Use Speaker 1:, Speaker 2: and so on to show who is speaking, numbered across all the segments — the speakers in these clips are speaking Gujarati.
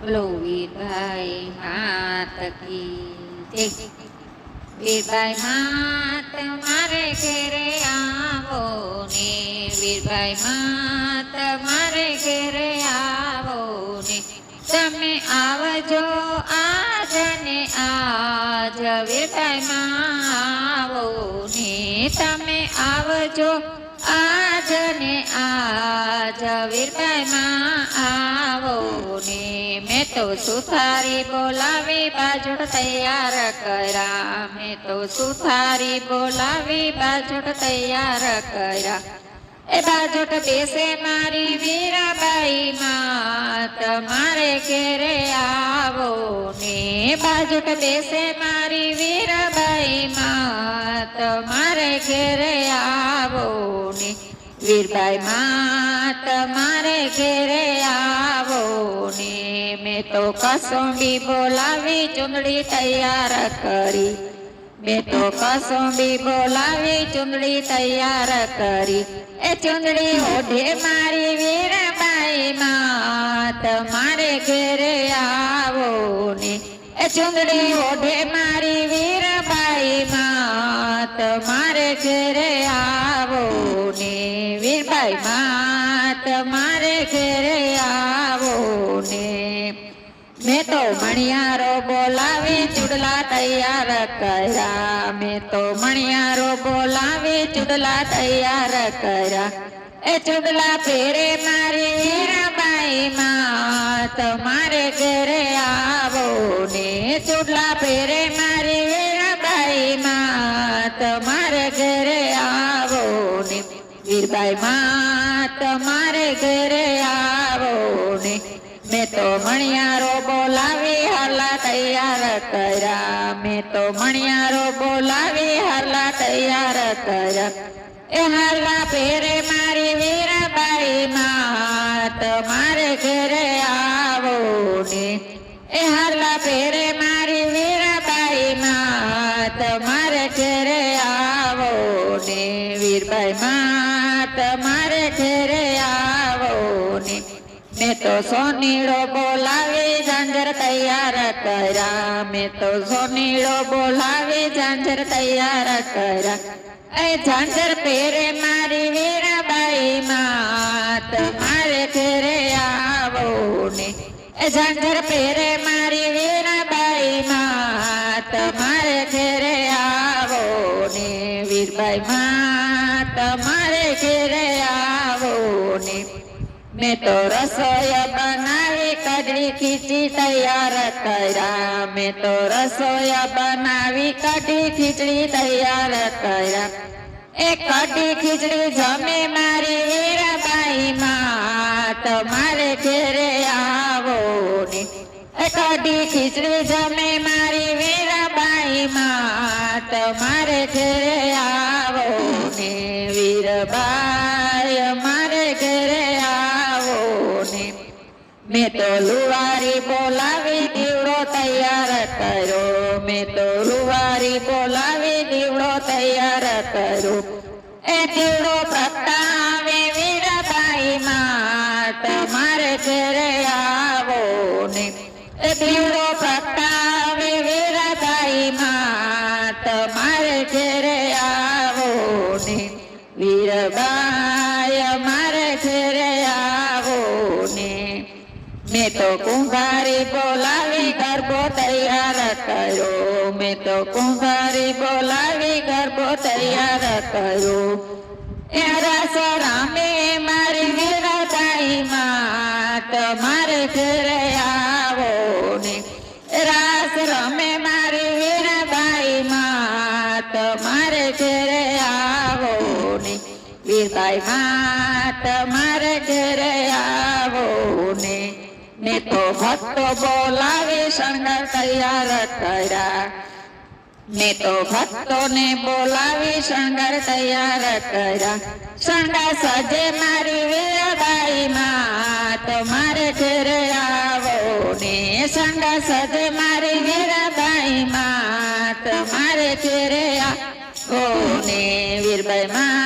Speaker 1: બોલો વીરભાઈ માત કી વીરભાઈ માત મારે ઘેરે આવો વીરભાઈ માત મારે ઘેરે આવો ને તમે આવજો આજ ને આજ વીરભાઈ માં આવો ને તમે આવજો આજ ને આજ વીરભાઈ માં આવો ને મેં તો સુથારી બોલાવી બાજુડ તૈયાર કર્યા. મેં તો સુથારી બોલાવી બાજુડ તૈયાર કર્યા. એ બાજુટ બેસે મારી વીરાબાઈ માં, તમારે ઘેરે આવો ને. બાજુટ બેસે મારી વીરાબાઈ વીરબાઈ માં તમારે ઘેરે આવો ને મેં તો કસુંબી બોલાવી ચુંદડી તૈયાર કરી. મેં તો કસુંબી બોલાવી ચુંદડી તૈયાર કરી. એ ચુંદડી ઓઢે મારી વીરબાઈ માં તમારે ઘેરે આવો ને. એ ચુંદડી ઓઢે મારી વીરબાઈ માં તમારે ઘેરે આવો ને. વીરબાઈ માં તમારે ઘેરે આવો ને. મેં તો મણિયારો બોલાવી, ચૂડલા તૈયાર કર્યા. મેં તો મણિયારો બોલાવી, ચૂડલા તૈયાર કર્યા. એ ચૂડલા ફેરે મારી વીરાબાઈ માં તમારે ઘરે આવો ને. ચૂડલા ફેરે મારી વીરાબાઈ માં તમારે ઘરે વીરબાઈ માં, તમારે ઘરે આવો ને. મેં તો મણિયારો બોલાવી હાલા તૈયાર કર્યા. મેં તો મણિયારો બોલાવી હાલા તૈયાર કર્યા. એ હાલા ફેરે મારી વીરબાઈ માં, તમારે ઘરે આવો ને. એ હાલા ફેરે મારી વીરબાઈ માં, તમારે ઘરે આવો ને. વીરબાઈ માં તમારે ઘેરે આવો મેં તો સોનીડો બોલાવી ઝાંઝર તૈયાર કર્યા. મેં તો સોનીડો બોલાવી ઝાંઝર તૈયાર કર્યા. એ ઝાંઝર પહેરે મારી વીરાબાઈ માત. તમારે ઘેરે આવો ને. એ ઝાંઝર પહેરે મારી વીરાબાઈ માત. તમારે ઘેરે આવો ને. વીરબાઈ માં તમારે ઘેરે આવો ને. મેં તો રસોઈ બનાવી કઢી ખીચડી તૈયાર કર્યા. મેં તો રસોઈ બનાવી કઢી, ખીચડી તૈયાર કર્યા. એ કઢી, ખીચડી જમે મારી હીરાબાઈ માં. તમારે ઘેરે આવો ને. એ કઢી, ખીચડી જમે મારી વીરાબાઈ માં. તમારે ઘેરે આવો વીરબાઈ મારે ઘરે આવો ને. મેં તો લુવારી બોલાવી દીવડો તૈયાર કર્યો. મેં તો લુવારી બોલાવી દીવડો તૈયાર કર્યો. એ દીવડો પ્રતાવે વીરાબાઈ માં તમારે ઘરે આવો ને. એ દીવડો મેં તો કુંભારી બોલાવી ગરબો તૈયાર કર્યો. મેં તો કુંભારી બોલાવી ગરબો તૈયાર કર્યો. એ રસ મારી વીરબાઈ માં તમારે ઘરે આવો ને. રાસ રમે મારી વીરબાઈ માં તમારે ઘરે આવો ને. વીરબાઈ માં તમારે ઘરે મેં તો ભક્તો બોલાવી શણગાર તૈયાર કર્યા. ને તો ભક્તો ને બોલાવી શણગાર તૈયાર કર્યા. શણગાર સજે મારી વીરબાઈ માં તમારે ઘરે આવો ને. શણગાર સજે મારી વીરબાઈ માં તમારે ઘરે આવો ને. વીરબાઈ માં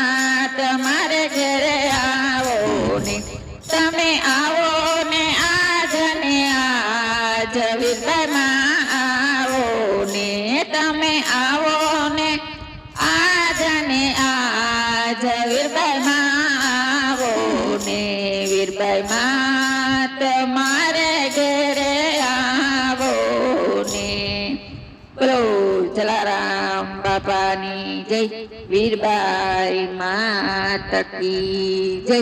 Speaker 1: વીરભાઈમાં તમારે ઘેરે આવો ને. બોલો જલારામ બાપાની જય વીરબાઈ માતકી જય.